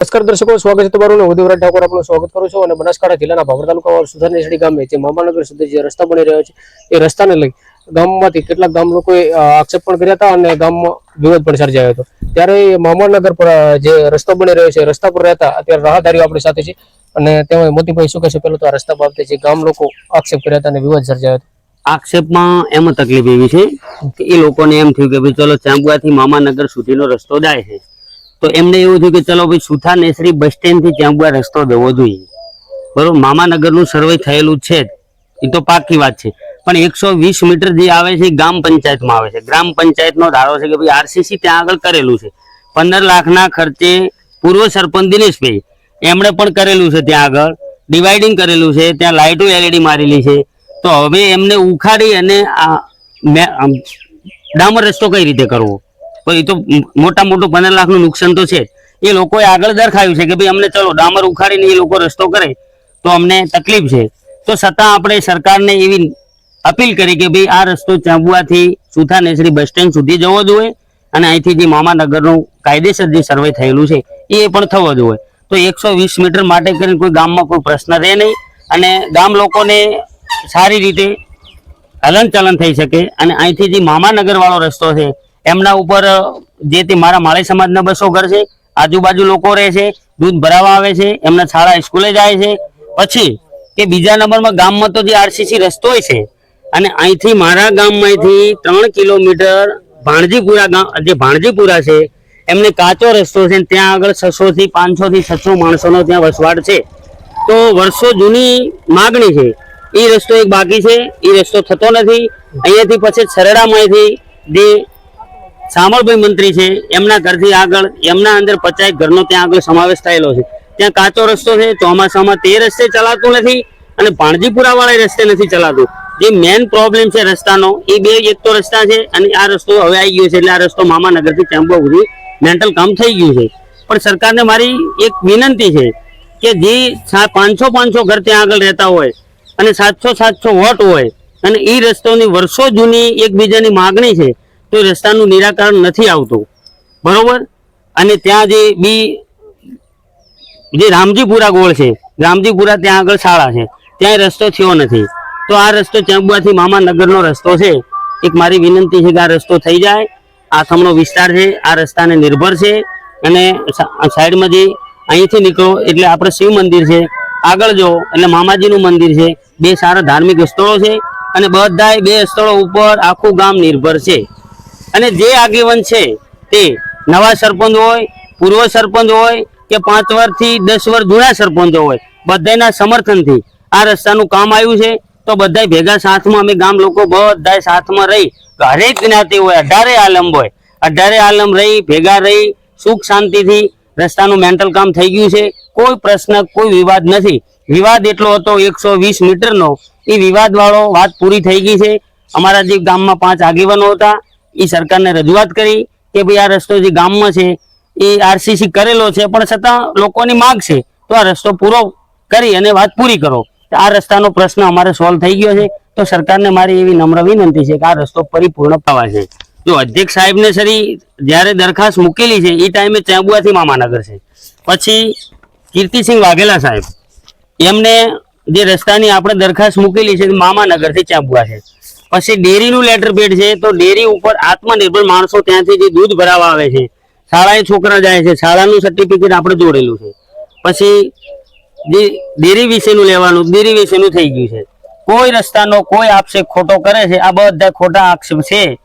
નમસ્કાર દર્શકો, સ્વાગત છે તમારું ઉદયવરાજ ઠાકોર આપનું સ્વાગત કરું છું અને બનાસકાંઠા જિલ્લાના ભાભર તાલુકા સુધારનેસડી ગામે જે મામાનગર સુધી જે રસ્તા બની રહ્યો છે, એ રસ્તાને લઈ ગામમાંથી કેટલાક ગામ લોકોએ આક્ષેપ પણ કર્યા હતા અને ગામમાં વિરોધ પણ સર્જાયો હતો. ત્યારે મામાનગર પર જે રસ્તો બની રહ્યો છે રસ્તા પર રહેતા અત્યારે રાહદારીઓ આપણી સાથે છે અને તેમાં મોતીભાઈ શું કહેશે પેલું તો આ રસ્તા બાબતે જે ગામ લોકો આક્ષેપ કર્યા હતા અને વિવાદ સર્જાયો હતો. આક્ષેપમાં એમાં તકલીફ એવી છે કે એ લોકોને એમ થયું કે ભાઈ ચલો ચાંબુઆથી મામાનગર સુધીનો રસ્તો જાય છે. તો એમને એવું થયું કે ચલો ભાઈ સુથા નેસરી બસ સ્ટેન્ડથી ચાંબુઆ રસ્તો દેવો જોઈએ. બરોબર? મામાનગરનું સર્વે થયેલું છે એ તો પાકી વાત છે. પણ એકસો વીસ મીટર જે આવે છે ગ્રામ પંચાયતમાં આવે છે. ગ્રામ પંચાયતનો ધારો છે કે ભાઈ આરસીસી ત્યાં આગળ કરેલું છે. પંદર લાખના ખર્ચે પૂર્વ સરપંચ દિનેશભાઈ, એમણે પણ કરેલું છે ત્યાં આગળ. ડિવાઇડિંગ કરેલું છે. ત્યાં લાઇટો એલઈડી મારેલી છે. તો હવે એમને ઉખાડી અને આ ડામર રસ્તો કઈ રીતે કરવો? તો એ તો મોટા મોટું પંદર લાખનું નુકસાન તો છે. એ લોકોએ આગળ દરખાવ્યું છે કે ભાઈ અમને ચલો ડામર ઉખાડીને એ લોકો રસ્તો કરે તો અમને તકલીફ છે. તો છતાં આપણે સરકારને એવી અપીલ કરી કે ભાઈ આ રસ્તો ચાંબુઆથી સુથા નેસરી બસ સ્ટેન્ડ સુધી જવો જોઈએ અને અહીંથી જે મામાનગરનું કાયદેસર જે સર્વે થયેલું છે, એ પણ થવો જોઈએ. તો એકસો વીસ મીટર માટે કરીને કોઈ ગામમાં કોઈ પ્રશ્ન રહે નહીં અને ગામ લોકોને સારી રીતે હલનચલન થઈ શકે અને અહીંથી જે મામાનગર વાળો રસ્તો છે એમના ઉપર જે તે મારા માળી સમાજના બસો ઘર છે, આજુબાજુ લોકો રહે છે, દૂધ ભરાવા આવે છે, એમના શાળા સ્કૂલે જાય છે. પછી કે બીજા નંબરમાં ગામમાં તો જે આરસીસી રસ્તો છે, અને અહીંથી મારા ગામમાંથી ત્રણ કિલોમીટર ભાણજીપુરા ગામ, જે ભાણજીપુરા છે, એમને કાચો રસ્તો છે, ત્યાં આગળ છસો થી પાંચસો થી છસો માણસોનો ત્યાં વસવાટ છે. તો વર્ષો જૂની માગણી છે. એ રસ્તો એક બાકી છે એ રસ્તો થતો નથી. અહીંયાથી પછી સરડામાંથી જે સામળભાઈ મંત્રી છે, એમના ઘરથી આગળ, એમના અંદર પચાસ ઘરનો ત્યાં આગળ સમાવેશ થયેલો છે. ત્યાં કાચો રસ્તો છે, ચોમાસામાં તે રસ્તે ચલાતું નથી અને ભાણજીપુરા વાળા રસ્તે નથી ચલાતું. જે મેન પ્રોબ્લેમ છે રસ્તાનો, એ બે એક તો રસ્તા છે અને આ રસ્તો હવે આવી ગયો છે એટલે આ રસ્તો મામાનગરથી ચેમ્બો સુધી મેન્ટલ કામ થઈ ગયું છે. પણ સરકારને મારી એક વિનંતી છે કે જે પાંચસો પાંચસો ઘર ત્યાં આગળ રહેતા હોય અને સાતસો સાતસો વોટ હોય અને એ રસ્તોની વર્ષો જૂની એકબીજાની માગણી છે તો રસ્તાનું નિરાકરણ નથી આવતું. બરોબર? અને ત્યાં જે બી જે રામજીપુરા ગોળ છે, રામજીપુરા ત્યાં આગળ શાળા છે, ત્યાં રસ્તો થયો નથી. તો આ રસ્તો ચંબુઆથી મામાનગરનો રસ્તો છે. એક મારી વિનંતી છે કે આ રસ્તો થઈ જાય. આથમણો વિસ્તાર છે, આ રસ્તાને નિર્ભર છે. અને સાઈડમાં જે અહીંથી નીકળો, એટલે આપણે શિવ મંદિર છે. આગળ જો, એટલે મામાજીનું મંદિર છે. બે સારા ધાર્મિક સ્થળો છે. અને બધાય બે સ્થળો ઉપર આખું ગામ નિર્ભર છે. અને જે આગેવાન છે તે નવા સરપંચ હોય, પૂર્વ સરપંચ હોય કે પાંચ વર્ષથી દસ વર્ષ જૂના સરપંચો હોય બધાના સમર્થનથી આ રસ્તાનું કામ આવ્યું છે. તો બધા ભેગા સાથમાં, અમે ગામ લોકો બધા સાથમાં રહી હરેક જ્ઞાતિ હોય, અઢારે આલમ હોય. અઢારે આલમ રહી, ભેગા રહી, સુખ શાંતિથી રસ્તાનું મેન્ટલ કામ થઈ ગયું છે. કોઈ પ્રશ્ન, કોઈ વિવાદ નથી. વિવાદ એટલો હતો, એકસો વીસ મીટરનો. એ વિવાદવાળો વાત પૂરી થઈ ગઈ છે. અમારા જે ગામમાં પાંચ આગેવાનો હતા એ સરકારને રજૂઆત કરી કે ભાઈ આ રસ્તો જે ગામમાં છે, એ આરસીસી કરેલો છે, પણ છતાં લોકોની માગ છે, તો આ રસ્તો પૂરો કરી અને વાત પૂરી કરો. આ રસ્તાનો પ્રશ્ન અમારે સોલ્વ થઈ ગયો છે, તો સરકારને મારી એવી નમ્ર વિનંતી છે કે આ રસ્તો પરિપૂર્ણ થવા છે. જો અધ્યક્ષ સાહેબને સરી જ્યારે દરખાસ્ત મૂકેલી છે, એ ટાઈમે ચેબુઆથી મામાનગર છે. પછી કીર્તિસિંહ વાઘેલા સાહેબ, એમને જે રસ્તાની આપણે દરખાસ્ત મૂકેલી છે મામાનગરથી ચાંબુઆ છે. પછી ડેરીનું લેટર પેડ છે તો ડેરી ઉપર આત્મનિર્ભર માણસો ત્યાંથી જે દૂધ ભરાવા આવે છે, શાળાએ છોકરા જાય છે, શાળાનું સર્ટિફિકેટ આપણે જોડેલું છે. પછી જે ડેરી વિશેનું લેવાનું, ડેરી વિશેનું થઈ ગયું છે. કોઈ રસ્તાનો કોઈ આક્ષેપ ખોટો કરે છે, આ બધા ખોટા આક્ષેપ છે.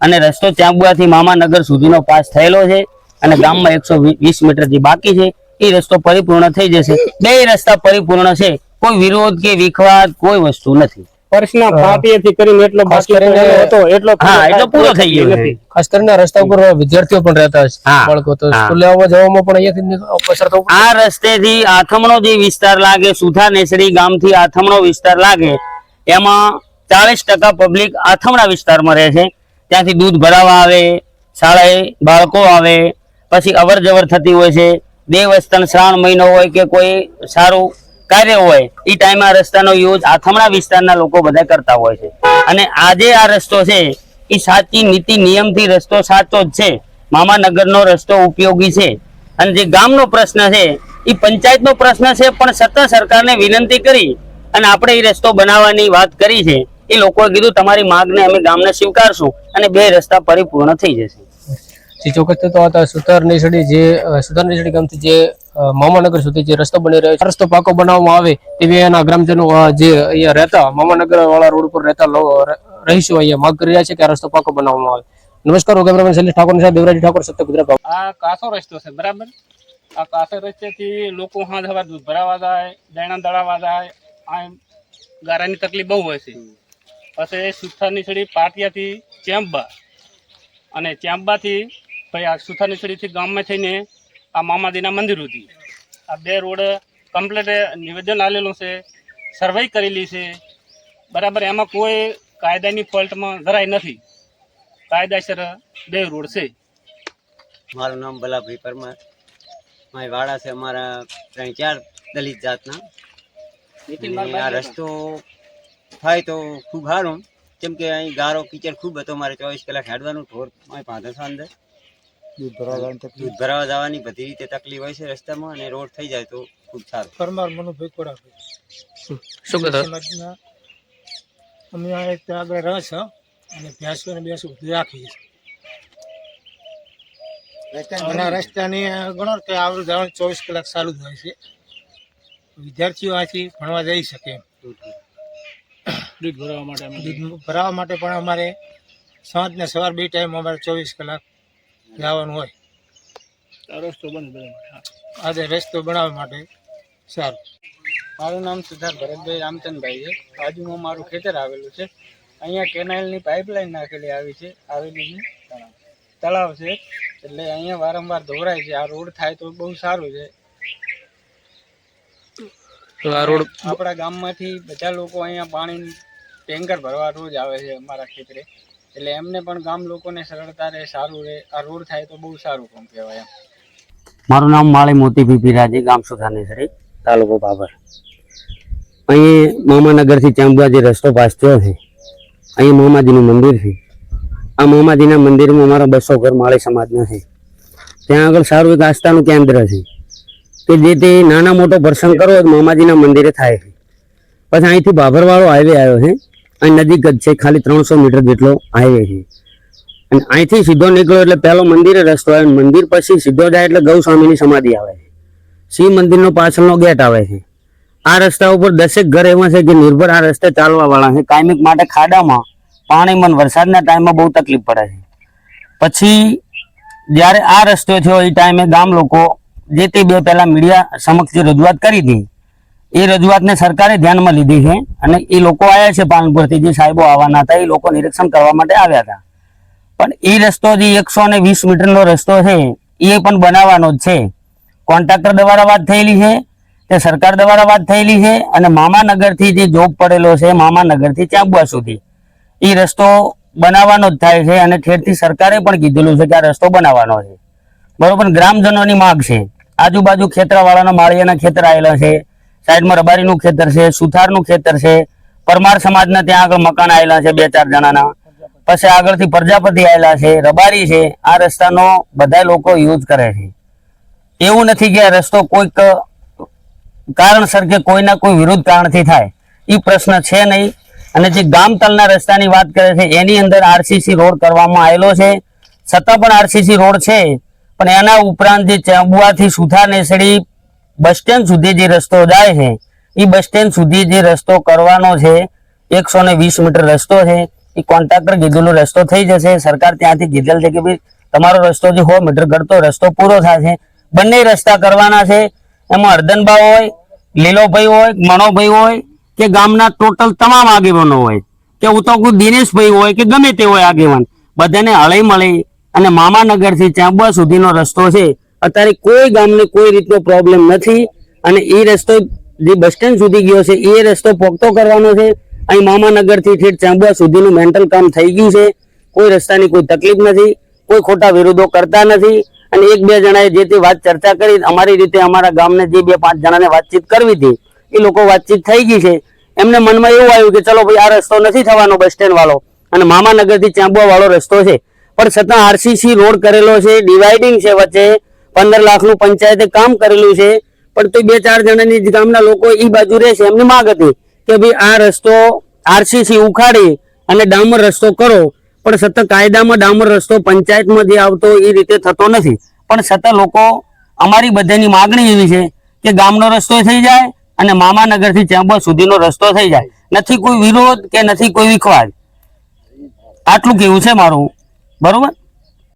અને રસ્તો ચાંબુઆથી મામાનગર સુધીનો પાસ થયેલો છે અને ગામમાં એકસો વીસ મીટર જે બાકી છે. એ રસ્તો પરિપૂર્ણ થઈ જશે. બે રસ્તા પરિપૂર્ણ છે. કોઈ વિરોધ કે વિખવાદ, કોઈ વસ્તુ નથી. વર્ષના પાટીએથી કરીને એટલો બાકી હતો એટલો હા એટલો પૂરો થઈ ગયો ખાસ કરીને રસ્તા ઉપર વિદ્યાર્થીઓ પણ રહેતા હશે બાળકો. તો સ્કૂલે આવવા જવામાં પણ અહીંયાથી પસાર થવું આ રસ્તેથી આથમણો જે વિસ્તાર લાગે સુધા નેસડી ગામથી આથમણો વિસ્તાર લાગે એમાં ચાલીસ ટકા પબ્લિક આથમણા વિસ્તારમાં રહે છે. ત્યાંથી દૂધ ભરાવા આવે શાળાએ બાળકો આવે પછી અવર જવર થતી હોય છે. દેવસ્થાન શ્રાવણ મહિનો હોય કે કોઈ સારું કાર્ય હોય એ ટાઈમે આ રસ્તાનો યુઝ આથમણા વિસ્તારના લોકો બધા કરતા હોય છે. અને આજે આ રસ્તો છે એ સાચી નીતિ નિયમથી રસ્તો સાચો જ છે. મામાનગરનો રસ્તો ઉપયોગી છે. અને જે ગામનો પ્રશ્ન છે એ પંચાયતનો પ્રશ્ન છે, પણ સત્તા સરકારને વિનંતી કરી અને આપણે એ રસ્તો બનાવવાની વાત કરી છે, એ લોકોએ કીધું, તમારી માગને અમે ગામને સ્વીકારશું. અને બે રસ્તા પરિપૂર્ણ થઈ જશે. જે, ચોક્કસ. તો સુતર નીસડી જે સુતર નીસડી ગામથી જે મામાનગર સુધી જે રસ્તો બની રહ્યો છે રસ્તો પાકો બનાવવામાં આવે તેવી એના ગ્રામજનો જે અહીંયા રહેતા મામાનગર વાળા રોડ ઉપર રહેતા રહીશું અહીંયા માગ કરી રહ્યા છે કે આ રસ્તો પાકો બનાવવામાં આવે. નમસ્કાર, હું કેમેરામેન શૈલેષ ઠાકોર સાહેબ દેવરાજી ઠાકોર, સત્ય ગુજરાત આ કાસો રસ્તો છે, બરાબર? આ કાસો રસ્તેથી લોકો હાથ હવાર દૂધ ભરાવા જાય, દાણા દળાવા જાય, આ ગારાની તકલીફ બહુ હોય છે. પછી સુથારની છડી પાટિયાથી ચેમ્બા. અને ચેમ્બાથી ભાઈ આ સુથારની છડીથી ગામમાં થઈને આ મામાજીના મંદિર સુધી. આ બે રોડ કમ્પ્લીટ નિવેદન આવેલું છે સર્વે કરેલી છે. બરાબર એમાં કોઈ કાયદાની ફોલ્ટમાં જરાય નથી. કાયદાસર બે રોડ છે. મારું નામ ભલાભાઈ પરમાર. મારી વાડા છે અમારા ત્રણ ચાર દલિત જાતના. આ રસ્તો થાય તો ખૂબ સારું. કેમ કે અહીં ગારો કિચડ ખૂબ હતો મારે ચોવીસ કલાક હેડવાનું ઢોર મારી પાંધો અંદર. દૂધ ભરાવા જવાની બધી રીતે તકલીફ હોય છે રસ્તામાં અને રોડ થઈ જાય તો ખૂબ સારું. પરમાર મનુભાઈ કોડાભાઈ શું કહેતા અમે આ એક આગળ રહે છે અને ભેંસો ને બેસો બધું રાખીએ છીએ રસ્તાની ગણો કે આવડું જવાનું ચોવીસ કલાક ચાલુ જ હોય છે. વિદ્યાર્થીઓ આથી ભણવા જઈ શકે દૂધ ભરાવા માટે દૂધ ભરાવા માટે પણ અમારે સાંજ ને સવાર બે ટાઈમ અમારે ચોવીસ કલાક જવાનું હોય. રસ્તો બંધ આજે રસ્તો બનાવવા માટે સારું. મારું નામ સિદ્ધાર્થ ભરતભાઈ રામચંદભાઈ છે. બાજુમાં મારું ખેતર આવેલું છે. અહીંયા કેનાલની પાઇપલાઇન નાખેલી આવી છે. આવેલી છે. તળાવ છે. એટલે અહીંયા વારંવાર ધોરાય છે. આ રોડ થાય તો બહુ સારું છે. તો આ રોડ આપણા ગામમાંથી બધા લોકો અહીંયા પાણી ટેન્કર ભરવા રોજ આવે છે અમારા ખેતરે. એટલે એમને પણ ગામ લોકોને સરળતા રહે, સારું રહે. આ રોડ થાય તો બહુ સારું કામ કહેવાય એમ. મારું નામ માળી મોતી પીપી રાજી, ગામ સુધાનેસરી તાલુકો બાબર અહીં મામાનગરથી ચાંબુઆ રસ્તો પાસ થયો છે, અહીં મામાજીનું મંદિર છે. આ મામાજીના મંદિરમાં અમારા બસો ઘર માળી સમાજના છે. ત્યાં આગળ સારું એક આસ્થાનું કેન્દ્ર છે. કે જે તે નાના મોટો પ્રસંગ કરવો મામાજીના મંદિરે થાય છે. પછી અહીંથી બાભરવાળો હાઈવે આવ્યો છે. અહીં નજીક જ છે, ખાલી ત્રણસો મીટર જેટલો હાઈવે છે. અને અહીંથી સીધો નીકળ્યો એટલે પહેલો મંદિરે રસ્તો આવે. મંદિર પછી સીધો જાય એટલે ગૌસ્વામીની સમાધિ આવે છે. શિવ મંદિરનો પાછળનો ગેટ આવે છે. આ રસ્તા ઉપર દસેક ઘર એવા છે કે નિર્ભર આ રસ્તે ચાલવા વાળા છે. કાયમિક માટે ખાડામાં પાણીમાં મન વરસાદના ટાઈમમાં બહુ તકલીફ પડે છે. પછી જ્યારે આ રસ્તો થયો, એ ટાઈમે ગામ લોકો જે તે બે પહેલા મીડિયા સમક્ષ રજૂઆત કરી હતી એ રજૂઆતને સરકારે ધ્યાનમાં લીધી છે અને એ લોકો આવ્યા છે પાલનપુરથી, જે સાહેબો આવવાના હતા, એ લોકો નિરીક્ષણ કરવા માટે આવ્યા હતા. પણ એ રસ્તો જે એકસો ને વીસ મીટરનો રસ્તો છે, એ પણ બનાવવાનો જ છે. કોન્ટ્રાક્ટર દ્વારા વાત થયેલી છે, તે સરકાર દ્વારા વાત થયેલી છે, અને મામાનગરથી જે જોબ પડેલો છે, મામાનગરથી ચાંબુઆ સુધી. એ રસ્તો બનાવવાનો જ થાય છે અને ઠેરથી સરકારે પણ કીધેલું છે કે આ રસ્તો બનાવવાનો છે. બરોબર, ગ્રામજનોની માગ છે. આજુબાજુ ખેતરવાળાના, માળિયાના ખેતર આવેલા છે. સાઈડમાં રબારીનું ખેતર છે, સુથારનું ખેતર છે, પરમાર સમાજના ત્યાં આગળ મકાન આવેલા છે બે ચાર જણાના. પછી આગળથી પ્રજાપતિ આવેલા છે, રબારી છે, આ રસ્તાનો બધા લોકો યુઝ કરે છે. એવું નથી કે રસ્તો કોઈક કારણસર કે કોઈના કોઈ વિરુદ્ધ કારણથી થાય. એ પ્રશ્ન છે નહીં. અને જે ગામતલના રસ્તાની વાત કરે છે, એની અંદર આરસીસી રોડ કરવામાં આવેલો છે. છતાં પણ આરસીસી રોડ છે. પણ એના ઉપરાંત જે ચાંબુઆથી સુથાર નેસડી બસ સ્ટેન્ડ સુધી જે રસ્તો જાય છે એ બસ સ્ટેન્ડ સુધી જે રસ્તો કરવાનો છે, એકસો ને વીસ મીટર રસ્તો છે એ કોન્ટ્રાક્ટર કીધેલો રસ્તો થઈ જશે, સરકાર ત્યાંથી કીધેલ છે કે ભાઈ તમારો રસ્તો જે સો મીટર ઘડતો રસ્તો પૂરો થશે. બંને રસ્તા કરવાના છે, એમાં અર્ધનબા હોય, લીલોભાઈ હોય મણોભાઈ હોય, કે ગામના ટોટલ તમામ આગેવાનો હોય, કે હું તો દિનેશભાઈ હોય, કે ગમે તે હોય આગેવાન. બધાને હળી મળી અને મામાનગરથી ચાંબુઆ સુધીનો રસ્તો છે. અત્યારે કોઈ ગામને કોઈ રીતનો પ્રોબ્લેમ નથી. અને એ રસ્તો જે બસ સ્ટેન્ડ સુધી ગયો છે, એ રસ્તો પોખતો કરવાનો છે. અહીં મામાનગરથી ઠેઠ ચાંબુઆ સુધીનું મેન્ટલ કામ થઈ ગયું છે. કોઈ રસ્તાની કોઈ તકલીફ નથી, કોઈ ખોટા વિરોધો કરતા નથી. અને એક બે જણાએ જે તે વાત ચર્ચા કરી, અમારી રીતે અમારા ગામને જે બે પાંચ જણાને વાતચીત કરવી હતી, એ લોકો વાતચીત થઈ ગઈ છે. એમને મનમાં એવું આવ્યું કે ચલો ભાઈ, આ રસ્તો નથી થવાનો બસ સ્ટેન્ડ વાળો. અને મામાનગરથી ચાંબુઆ વાળો રસ્તો છે. પણ છતાં આરસીસી રોડ કરેલો છે, ડિવાઇડિંગ છે વચ્ચે. પંદર લાખનું પંચાયતે કામ કરેલું છે, પણ તો બે ચાર જણાની ગામના લોકો એ બાજુ રહે છે. એમની માગ હતી કે ભાઈ આ રસ્તો આરસીસી ઉખાડી અને ડામર રસ્તો કરો, પણ સતત કાયદામાં ડામર રસ્તો પંચાયતમાં જે આવતો એ રીતે થતો નથી. પણ સતત લોકો અમારી બધાની માગણી એવી છે કે ગામનો રસ્તો થઈ જાય અને મામાનગરથી ચેમ્બર સુધીનો રસ્તો થઈ જાય. નથી કોઈ વિરોધ કે નથી કોઈ વિખવાદ. આટલું કેવું છે મારું. બરોબર?